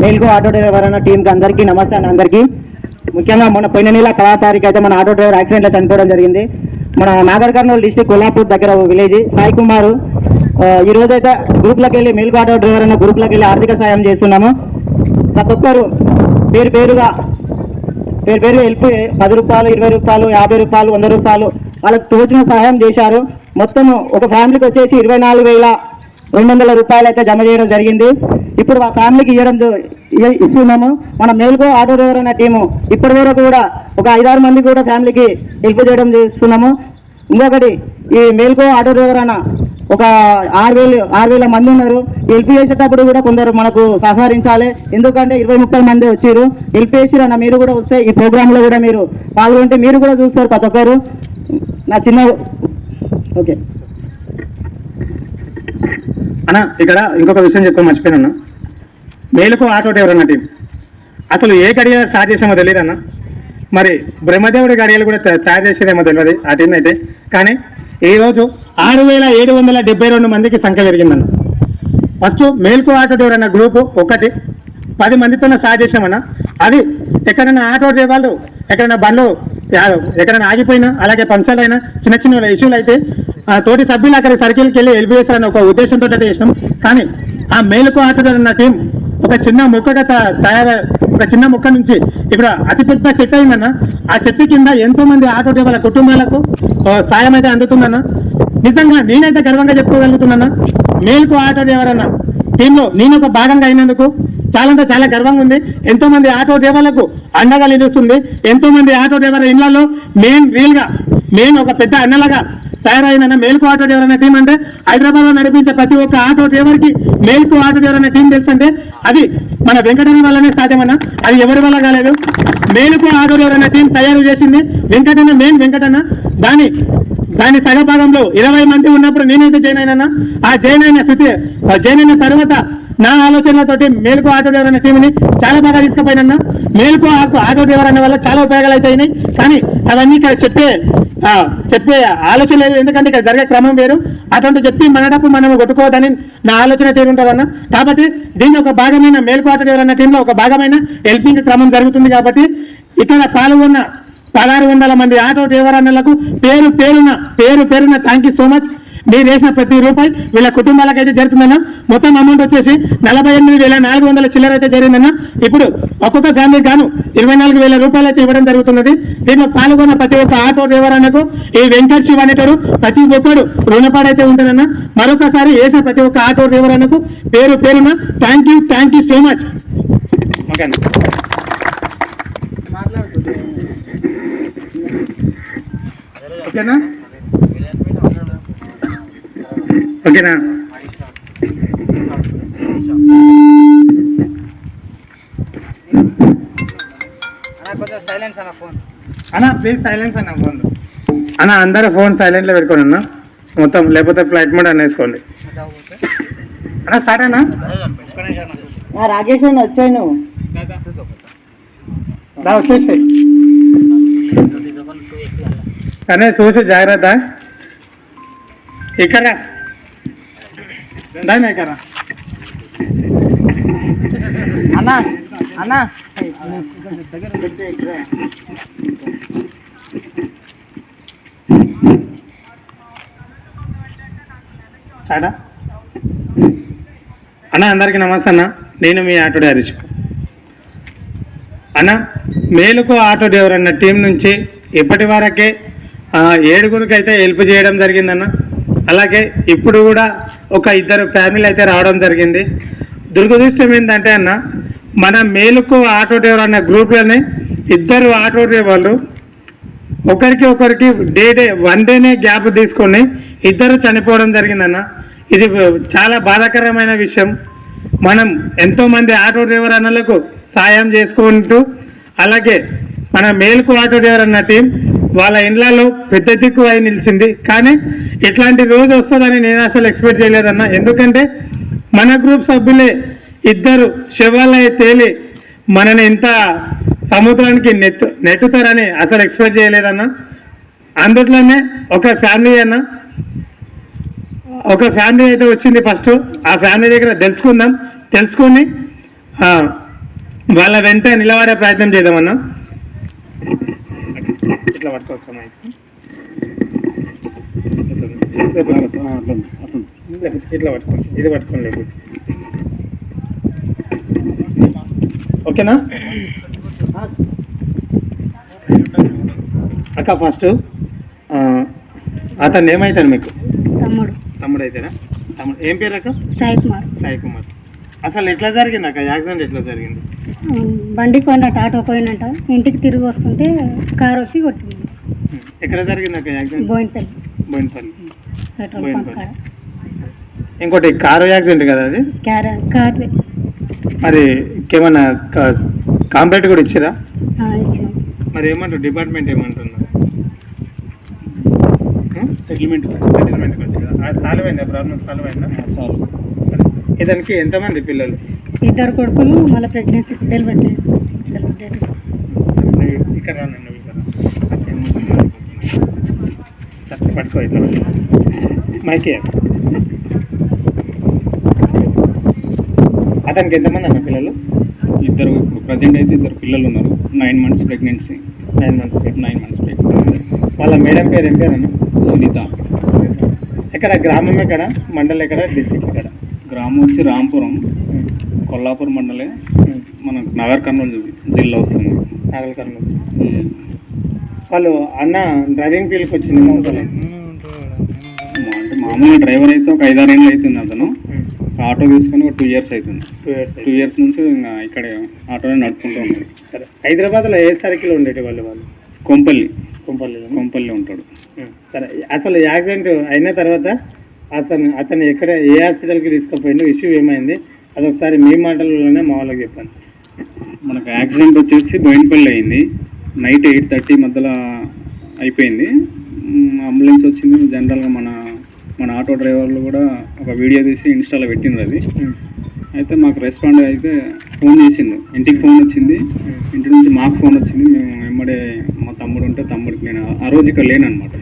మేల్కో auto driver అన్న టీంకి అందరికీ నమస్తే అన్న అందరికీ. ముఖ్యంగా మొన్న పోయిన నెల కళా తారీఖు అయితే మన ఆటో డ్రైవర్ యాక్సిడెంట్లో చనిపోవడం జరిగింది. మన నాగర్ కర్నూలు డిస్టిక్ కొల్లాపూర్ దగ్గర ఒక విలేజ్ సాయి కుమార్ ఆ, ఈ రోజు అయితే గ్రూప్లోకి వెళ్ళి మేల్కో ఆటో డ్రైవర్ అన్న గ్రూప్లోకి వెళ్ళి ఆర్థిక సాయం చేస్తున్నాము. ప్రతి ఒక్కరు పేరు పేరుగా పేరు పేరు వెళ్ళి పది రూపాయలు ఇరవై రూపాయలు యాభై రూపాయలు వంద రూపాయలు వాళ్ళకి తోచిన సహాయం చేశారు. మొత్తం ఒక ఫ్యామిలీకి వచ్చేసి ఇరవై నాలుగు వేల రెండు వందల రూపాయలు అయితే జమ చేయడం జరిగింది. ఇప్పుడు ఆ ఫ్యామిలీకి ఇవ్వడం ఇస్తున్నాము మన మేలుకో ఆటో డ్రైవర్ అనే టీము ఇప్పటి వరకు కూడా ఒక ఐదారు మంది కూడా ఫ్యామిలీకి హెల్ప్ చేయడం చేస్తున్నాము. ఇంకొకటి ఈ మేల్కో ఆటో డ్రైవర్ అన్న ఒక ఆరు వేలు ఆరు వేల మంది ఉన్నారు. హెల్ప్ చేసేటప్పుడు కూడా కొందరు మనకు సహకరించాలి. ఎందుకంటే ఇరవై ముప్పై మంది వచ్చారు హెల్ప్ చేసిరన్న మీరు కూడా వస్తే ఈ ప్రోగ్రాంలో కూడా మీరు పాల్గొంటే మీరు కూడా చూస్తారు ప్రతి ఒక్కరు. నా చిన్న ఓకే. అన్న ఇక్కడ ఇంకొక విషయం చెప్తాను మర్చిపోయాను మేలుకు ఆటో డ్రైవర్ అన్న టీం. అసలు ఏ గడియలు స్టార్ట్ చేసామో తెలియదు అన్న. మరి బ్రహ్మదేవుడి గడియలు కూడా తయారు చేసేదేమో తెలియదు ఆ టీం అయితే. కానీ ఈరోజు ఆరు వేల ఏడు వందల డెబ్బై రెండు మందికి సంఖ్య పెరిగిందన్న. ఫస్ట్ మేల్కో ఆటో డ్రైవర్ అన్న గ్రూపు ఒకటి. పది మందితో స్టార్ట్ చేసామన్న అది ఎక్కడైనా ఆటో డ్రైవర్లు ఎక్కడైనా బండ్లు ఎక్కడైనా ఆగిపోయినా అలాగే పంచాలైనా అయినా చిన్న చిన్న ఇష్యూలు అయితే ఆ తోటి సభ్యులు అక్కడ సర్కిల్కి వెళ్ళి ఎల్బిఎస్ఆర్ ఒక ఉద్దేశంతో అయితే చేసినాం. కానీ ఆ మేలుకు ఆటో టీం ఒక చిన్న మొక్కగా తయారు ఒక చిన్న మొక్క నుంచి ఇక్కడ అతిపెద్ద చెట్టు అయిందన్న. ఆ చెట్టు కింద ఎంతో మంది ఆటో వాళ్ళ కుటుంబాలకు సాయం అయితే అందుతుందన్న. నిజంగా నేనైతే గర్వంగా చెప్పుకోగలుగుతున్నానా? మేలుకు ఆటో డ్రైవర్ టీంలో నేను ఒక భాగంగా అయినందుకు చాలా అంటే చాలా గర్వంగా ఉంది. ఎంతో మంది ఆటో డ్రైవర్లకు అండగా నిలుస్తుంది. ఎంతో మంది ఆటో డ్రైవర్ ఇళ్ళలో మెయిన్ రీల్గా మెయిన్ ఒక పెద్ద అన్నలాగా తయారైన మేల్కు ఆటో డ్రైవర్ అనే టీం అంటే హైదరాబాద్లో నడిపించే ప్రతి ఒక్క ఆటో డ్రైవర్కి మేల్కు ఆటో డ్రైవర్ అనే టీం తెలుసంటే అది మన వెంకటన్న వల్లనే సాధ్యమన్నా. అది ఎవరి వల్ల కాలేదు? మేలుకు ఆటో డ్రైవర్ అనే టీం తయారు చేసింది వెంకటన్న మెయిన్ వెంకటన్న. దాని దాని సగభాగంలో ఇరవై మంది ఉన్నప్పుడు నేనైతే జైన్ అయినా ఆ జైన్ అయిన స్థితి ఆ అయిన తర్వాత నా ఆలోచనలతోటి మేలుకు ఆటో డ్రైవర్ అనే టీంని చాలా బాగా తీసుకుపోయినా మేలుకు ఆటో- ఆటో డ్రైవర్ అనే వల్ల చాలా ఉపయోగాలు అయితే అయినాయి. కానీ అవన్నీ ఇక్కడ చెప్పే చెప్పే ఆలోచన లేదు ఎందుకంటే ఇక్కడ జరిగే క్రమం వేరు. అటువంటి చెప్పి మన డబ్బు మనం కొట్టుకోవద్దని నా ఆలోచన తీరుంటుందన్న కాబట్టి దీని ఒక భాగమైన మేలుకు ఆటో డ్రైవర్ అన్న టీంలో ఒక భాగమైన హెల్పింగ్ క్రమం జరుగుతుంది కాబట్టి ఇక్కడ పాల్గొన్న పదహారు వందల మంది ఆటో డ్రైవర్ అన్నలకు పేరు పేరున పేరు పేరున థ్యాంక్ యూ సో మచ్ మీరు వేసిన ప్రతి రూపాయి వీళ్ళ కుటుంబాలకు అయితే జరుగుతుందన్న. మొత్తం అమౌంట్ వచ్చేసి నలభై ఎనిమిది వేల నాలుగు వందల చిల్లర అయితే జరిగిందన్న. ఇప్పుడు ఒక్కొక్క ఫ్యామిలీ గాను ఇరవై నాలుగు వేల రూపాయలు అయితే ఇవ్వడం జరుగుతున్నది. దీంట్లో పాల్గొన్న ప్రతి ఒక్క ఆటో డ్రైవర్ అన్నకు ఈ వెంకట్ శివ అనేటారు ప్రతి ఒక్కడు రుణపాడైతే ఉంటుందన్న. మరొకసారి వేసిన ప్రతి ఒక్క ఆటో డ్రైవర్ అన్నకు పేరు పేరున thank you thank you so much okay ఓకేనా? ఓకేనా? కొంచెం సైలెన్స్ అన్న ఫోన్ అన్న ప్లీజ్ సైలెన్స్ అన్న ఫోన్ అన్న అందరూ ఫోన్ సైలెంట్లో పెట్టుకోండి అన్న. మొత్తం లేకపోతే ఫ్లైట్ మోడ్ అని వేసుకోండి. అన్న స్టార్ట్ అన్న. ఆ, రాకేష్ అన్న వచ్చాయి నువ్వు. వచ్చేసాయి కానీ చూసి జాగ్రత్త. ఇక్కడ. అన్న అన్న అన్న అందరికీ నమస్తే అన్న. నేను మీ ఆటో హరీష్. అన్న మేలుకు ఆటో డ్రైవర్ అన్న టీం నుంచి ఇప్పటి వరకే ఏడుగురికి అయితే హెల్ప్ చేయడం జరిగిందన్న. అలాగే ఇప్పుడు కూడా ఒక ఇద్దరు ఫ్యామిలీ అయితే రావడం జరిగింది. దురదృష్టం ఏంటంటే అన్న మన మేలుకు ఆటో డ్రైవర్ అన్న గ్రూప్లోనే ఇద్దరు ఆటో డ్రైవర్లు ఒకరికి ఒకరికి డే డే వన్ డేనే గ్యాప్ తీసుకొని ఇద్దరు చనిపోవడం జరిగిందన్న ఇది చాలా బాధాకరమైన విషయం. మనం ఎంతోమంది ఆటో డ్రైవర్ అన్నలకు సాయం చేసుకుంటూ అలాగే మన మేలుకు ఆటో డ్రైవర్ అన్న టీం వాళ్ళ ఇండ్లలో పెద్ద దిక్కు అయి నిలిచింది. కానీ ఇట్లాంటి రోజు వస్తుందని నేను అసలు ఎక్స్పెక్ట్ చేయలేదన్న. ఎందుకంటే మన గ్రూప్ సభ్యులే ఇద్దరు శివాలయ తేలి మనని ఇంత సముద్రానికి నెత్తు నెట్టుతారని అసలు ఎక్స్పెక్ట్ చేయలేదన్న. అందులోనే ఒక ఫ్యామిలీ అన్న ఒక ఫ్యామిలీ అయితే వచ్చింది ఫస్ట్ ఆ ఫ్యామిలీ దగ్గర తెలుసుకుందాం. తెలుసుకొని వాళ్ళ వెంట నిలబడే ప్రయత్నం చేద్దామన్నా. ఇట్లా పట్టుకోవచ్చు. ఇట్లా పట్టుకోండి ఇది పట్టుకోండి లేకపోతే. ఓకేనా? అక్క ఫస్ట్ అతను ఏమవుతాడు మీకు? తమ్ముడు. తమ్ముడు అయితేనా? తమ్ముడు. ఏం పేరు అక్క? సాయి కుమార్. సాయి కుమార్. అసలు ఎట్లా జరిగింది అక్క? యాక్సిడెంట్ ఎట్లా జరిగింది? బండి పోయినట్టు ఆటో పోయినట్ట ఇంటికి తిరిగి వస్తుంటే కారు వచ్చి కొట్టింది. ఎక్కడ జరిగింది బోయినపల్లి. బోయినపల్లి. పెట్రోల్. పంప్ కాడ. ఇంకోటి కారు యాక్సిడెంట్ కదా అది? కార్లే మరి ఇంకేమన్నా కాంప్లైంట్ కూడా ఇచ్చిరా? మరి ఏమంటారు? డిపార్ట్మెంట్ ఏమంటున్నారు సెటిల్మెంట్ సెటిల్మెంట్కి వచ్చి కదా. అది సాల్వ్ అయిందా? ప్రాబ్లం సాల్వ్ అయిందా? సాల్వ్. ఇతనికి ఎంతమంది పిల్లలు? ఇద్దరు కొడుకులు మళ్ళీ ప్రెగ్నెన్సీ డెలివరీ డెలివరీ ఇక్కడ పట్టుకో మైకే అతనికి ఎంతమంది అన్న పిల్లలు? ఇద్దరు ఇప్పుడు ప్రజెంట్ అయితే ఇద్దరు పిల్లలు ఉన్నారు. Nine months pregnancy nine months nine months pregnancy వాళ్ళ మేడం పేరు ఏం పేరు అన్న? సునీత. ఎక్కడ? గ్రామం ఎక్కడ? మండలం ఎక్కడ? డిస్టిక్ ఎక్కడ? గ్రామం వచ్చి రాంపురం. కొల్లాపూర్ మండలే మన నగర్ కర్నూలు జిల్లా వస్తుంది. నాగల్ కర్నూలు. వాళ్ళు అన్న డ్రైవింగ్ ఫీల్డ్కి వచ్చింది అంటే మామూలుగా డ్రైవర్ అయితే ఒక ఐదారు ఏళ్ళు అవుతుంది అతను. ఆటో తీసుకొని ఒక టూ ఇయర్స్ అవుతుంది. టూ ఇయర్స్ టూ ఇయర్స్ నుంచి ఇంకా ఇక్కడ ఆటోనే నడుపుకుంటూ ఉన్నాడు సరే. హైదరాబాద్లో ఏ సర్కిల్ ఉండేటి వాళ్ళు వాళ్ళు? కొంపల్లి. కొంపల్లిలో కొంపల్లి ఉంటాడు. సరే. అసలు యాక్సిడెంట్ అయిన తర్వాత అతను అతను ఎక్కడ ఏ హాస్పిటల్కి తీసుకుపోయిండు? ఇష్యూ ఏమైంది? అది ఒకసారి మీ మాటలలోనే మా వాళ్ళకి చెప్పండి మనకు యాక్సిడెంట్ వచ్చేసి బోయినపల్లి అయింది. నైట్ ఎయిట్ థర్టీ మధ్యలో అయిపోయింది. అంబులెన్స్ వచ్చింది. జనరల్గా మన మన ఆటో డ్రైవర్లు కూడా ఒక వీడియో తీసి ఇన్స్టాలో పెట్టిండ్రు అది. అయితే మాకు రెస్పాండ్ అయితే ఫోన్ చేసిండు. ఇంటికి ఫోన్ వచ్చింది. ఇంటి నుంచి మాకు ఫోన్ వచ్చింది. మేము వెంబడే మా తమ్ముడు ఉంటే తమ్ముడికి నేను ఆ రోజు ఇక్కడ లేనమాట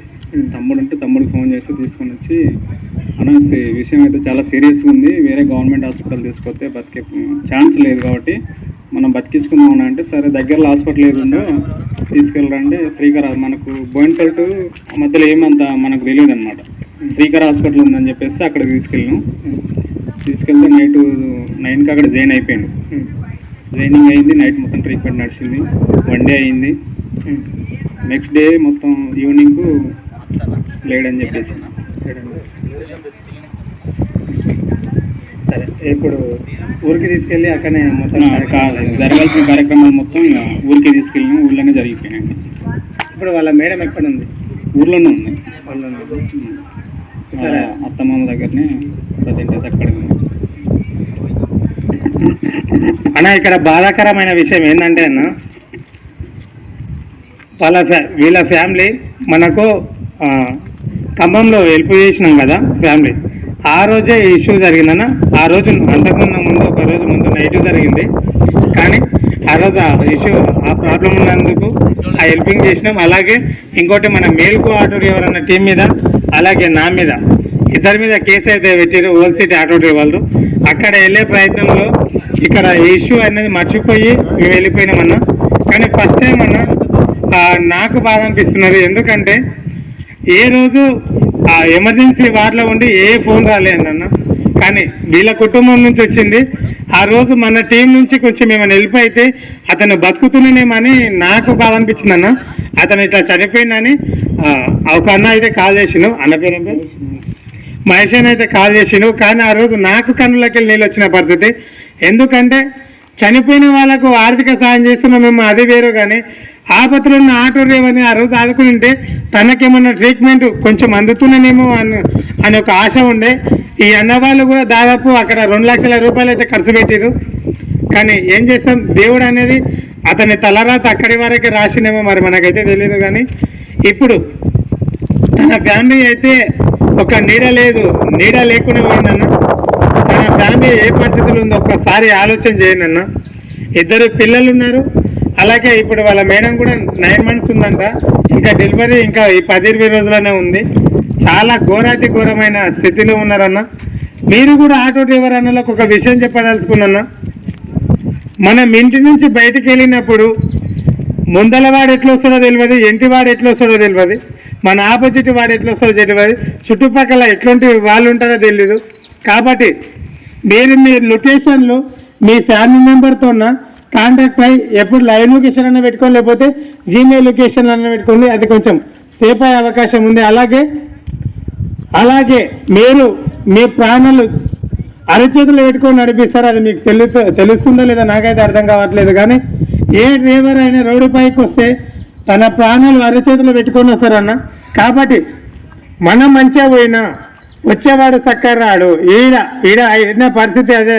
తమ్ముడు ఉంటే తమ్ముడికి ఫోన్ చేసి తీసుకొని వచ్చి అన్న విషయం అయితే చాలా సీరియస్గా ఉంది. వేరే గవర్నమెంట్ హాస్పిటల్ తీసుకొస్తే బతికే ఛాన్స్ లేదు కాబట్టి మనం బతికించుకుందాం అంటే సరే దగ్గరలో హాస్పిటల్ ఏది ఉందో తీసుకెళ్ళరంటే శ్రీకర మనకు బోయిన్పల్ట్ మధ్యలో ఏమంత మనకు తెలియదు అనమాట శ్రీకర హాస్పిటల్ ఉందని చెప్పేసి అక్కడికి తీసుకెళ్ళాం తీసుకెళ్తే నైట్ నైన్కి అక్కడ జైన్ అయిపోయాడు జైనింగ్ అయింది. నైట్ మొత్తం ట్రీట్మెంట్ నడిచింది. వన్ డే అయింది. నెక్స్ట్ డే మొత్తం ఈవినింగ్ లేడని చెప్పేసి. సరే ఇప్పుడు ఊరికి తీసుకెళ్ళి అక్కడనే మొత్తం జరగాల్సిన కార్యక్రమాలు మొత్తం ఇక ఊరికే తీసుకెళ్ళినాం ఊళ్ళోనే జరిగిపోయినాయి ఇప్పుడు వాళ్ళ మేడం ఎక్కడ ఉంది. ఊర్లోనే ఉంది. సరే. అత్తమామ దగ్గరనే ప్రజెంట్ అక్కడ ఉంది. అన్న ఇక్కడ బాధాకరమైన విషయం ఏంటంటే అన్న వాళ్ళ ఫ్యా వీళ్ళ ఫ్యామిలీ మనకు ఖమ్మంలో హెల్ప్ చేసినాం కదా ఫ్యామిలీ ఆ రోజే ఇష్యూ జరిగిందన్న. ఆ రోజు అంతకుముందు ముందు ఒక రోజు ముందు నైట్ జరిగింది. కానీ ఆ రోజు ఆ ఇష్యూ ఆ ప్రాబ్లం ఉన్నందుకు ఆ హెల్పింగ్ చేసినాం. అలాగే ఇంకోటి మన మేల్కో ఆటో డ్రైవర్ అన్న టీం మీద అలాగే నా మీద. ఇద్దరి మీద కేసు అయితే పెట్టారు ఓల్ సిటీ ఆటో డ్రైవర్లు అక్కడ వెళ్ళే ప్రయత్నంలో ఇక్కడ ఇష్యూ అనేది మర్చిపోయి మేము వెళ్ళిపోయినామన్నా. కానీ ఫస్ట్ టైం అన్న నాకు బాధ అనిపిస్తున్నది. ఎందుకంటే ఏ రోజు ఆ ఎమర్జెన్సీ వార్డులో ఉండి ఏ ఫోన్ రాలేదన్న కానీ వీళ్ళ కుటుంబం నుంచి వచ్చింది. ఆ రోజు మన టీం నుంచి కొంచెం ఏమైనా వెళ్ళిపోయితే అతను బతుకుతున్నానేమని నాకు బాధ అనిపించింది అన్న అతను ఇట్లా చనిపోయిందని ఒక అన్న అయితే కాల్ చేసిండు. అన్న పేరు మహేష్ అయితే కాల్ చేసిండు. కానీ ఆ రోజు నాకు కన్నులకి వెళ్ళి నీళ్ళు వచ్చిన పరిస్థితి. ఎందుకంటే చనిపోయిన వాళ్ళకు ఆర్థిక సాయం చేస్తున్నాం మేము అది వేరు కానీ ఆపత్రులు ఉన్న ఆటో డ్రైవర్ని ఆ రోజు ఆదుకుని ఉంటే తనకేమన్నా ట్రీట్మెంట్ కొంచెం అందుతున్నానేమో అని అని ఒక ఆశ ఉండే. ఈ అన్న వాళ్ళు కూడా దాదాపు అక్కడ రెండు లక్షల రూపాయలు అయితే ఖర్చు పెట్టారు కానీ ఏం చేస్తాం? దేవుడు అనేది అతని తలరాత అక్కడి వరకే రాసినేమో మరి మనకైతే తెలియదు కానీ ఇప్పుడు తన ఫ్యామిలీ అయితే ఒక నీడ లేదు. నీడ లేకుండా పోయిందన్న. ఫ్యామిలీ ఏ పరిస్థితులు ఉందో ఒక్కసారి ఆలోచన చేయండి అన్న. ఇద్దరు పిల్లలు ఉన్నారు. అలాగే ఇప్పుడు వాళ్ళ మేడం కూడా నైన్ మంత్స్ ఉందంట. ఇంకా డెలివరీ ఇంకా ఈ పది ఇరవై రోజులనే ఉంది. చాలా ఘోరాతి ఘోరమైన స్థితిలో ఉన్నారన్న. మీరు కూడా ఆటో డ్రైవర్ అన్నలకు ఒక విషయం చెప్పదలుచుకున్నా మనం ఇంటి నుంచి బయటికి వెళ్ళినప్పుడు ముందల వాడు ఎట్లా వస్తాడో తెలియదు ఎంటి వాడు ఎట్లా వస్తాడో తెలియదు మన ఆపోజిట్ వాడు ఎట్లా వస్తాడో తెలియదు చుట్టుపక్కల ఎట్లాంటి వాళ్ళు ఉంటారో తెలియదు. కాబట్టి మీరు మీ లొకేషన్లు మీ ఫ్యామిలీ మెంబర్తో కాంటాక్ట్ అయ్యి ఎప్పుడు లైవ్ లొకేషన్ అన్న పెట్టుకోండి లేకపోతే జీమెయిల్ లొకేషన్ అన్న పెట్టుకోండి. అది కొంచెం సేఫ్ అయ్యే అవకాశం ఉంది. అలాగే అలాగే మీరు మీ ప్రాణాలు అరచేతులు పెట్టుకొని నడిపిస్తారు? అది మీకు తెలుసు తెలుస్తుందో లేదా నాకైతే అర్థం కావట్లేదు. కానీ ఏ డ్రైవర్ అయినా రోడ్డు పైకి వస్తే తన ప్రాణాలు అరచేతులు పెట్టుకొని వస్తారన్న. కాబట్టి మనం మంచిగా పోయినా వచ్చేవాడు సక్కర్రాడు రాడు ఈడ ఈడ అయిన పరిస్థితి అదే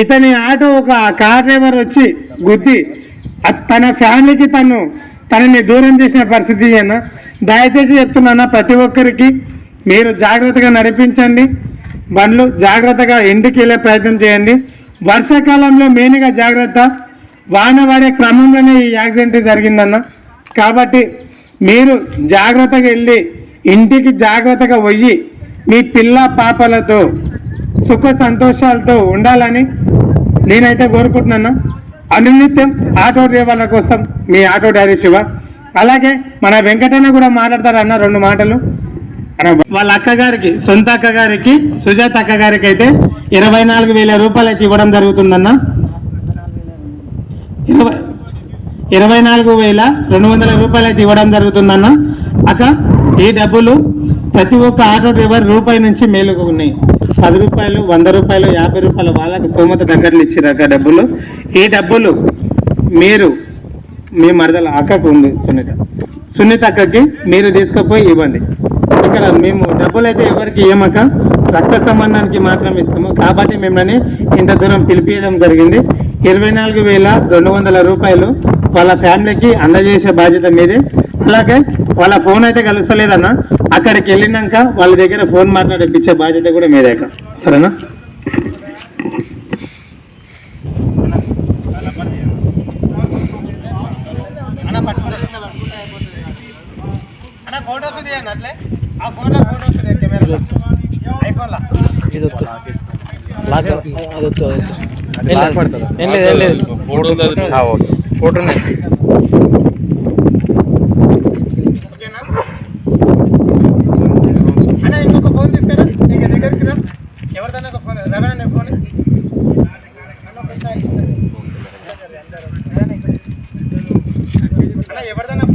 ఇతని ఆటో ఒక కార్ డ్రైవర్ వచ్చి గుద్ది. తన ఫ్యామిలీకి తను తనని దూరం చేసిన పరిస్థితి ఏనా దయచేసి చెప్తున్నాను ప్రతి ఒక్కరికి మీరు జాగ్రత్తగా నడిపించండి. బండ్లు జాగ్రత్తగా ఇంటికి వెళ్ళే ప్రయత్నం చేయండి. వర్షాకాలంలో మెయిన్గా జాగ్రత్త. వాన పడే క్రమంలోనే ఈ యాక్సిడెంట్ జరిగిందన్న. కాబట్టి మీరు జాగ్రత్తగా వెళ్ళి ఇంటికి జాగ్రత్తగా పోయి మీ పిల్ల పాపలతో సుఖ సంతోషాలతో ఉండాలని నేనైతే కోరుకుంటున్నాను. అనునిత్యం ఆటో డ్రైవర్ల కోసం మీ ఆటో డ్రైవర్ శివ. అలాగే మన వెంకటన్న కూడా మాట్లాడతారు అన్న రెండు మాటలు. వాళ్ళ అక్కగారికి సొంత అక్కగారికి సుజాత అక్కగారికి అయితే ఇరవై నాలుగు వేల రూపాయలు అయితే ఇవ్వడం జరుగుతుందన్న. ఇరవై ఇరవై నాలుగు వేల రెండు వందల రూపాయలు అయితే ఇవ్వడం జరుగుతుందన్న. అక్క ఈ డబ్బులు ప్రతి ఒక్క ఆటో డ్రైవర్ రూపాయి నుంచి మేలుకు ఉన్నాయి. పది రూపాయలు వంద రూపాయలు యాభై రూపాయలు వాళ్ళకు స్తోమత దగ్గరలు ఇచ్చారు అక్క డబ్బులు. ఈ డబ్బులు మీరు మీ మరదల అక్కకు ఉంది సునీత. సునీత అక్కకి మీరు తీసుకుపోయి ఇవ్వండి. ఇక్కడ మేము డబ్బులు అయితే ఎవరికి ఏమక్క రక్త సంబంధానికి మాత్రం ఇస్తాము. కాబట్టి మిమ్మల్ని ఇంత దూరం పిలిపించడం జరిగింది. ఇరవై నాలుగు వేల రెండు వందల రూపాయలు వాళ్ళ ఫ్యామిలీకి అందజేసే బాధ్యత మీదే. అలాగే వాళ్ళ ఫోన్ అయితే కలుస్తలేదన్న. అక్కడికి వెళ్ళినాక వాళ్ళ దగ్గర ఫోన్ మాట్లాడిపించే బాధ్యత కూడా మీదే అక్క. సరేనా? ఫోటోస్ తీయండి అట్లే. ఆ ఫోన్లో ఫోటోస్ కెమెరా ఐఫోన్లో ఇది వద్దు. లాక్ అది వద్దు, అది వద్దు. ఏం లేదు, ఏం లేదు. ఏం లేదు ఫోటోనే. ఎవరిదైనా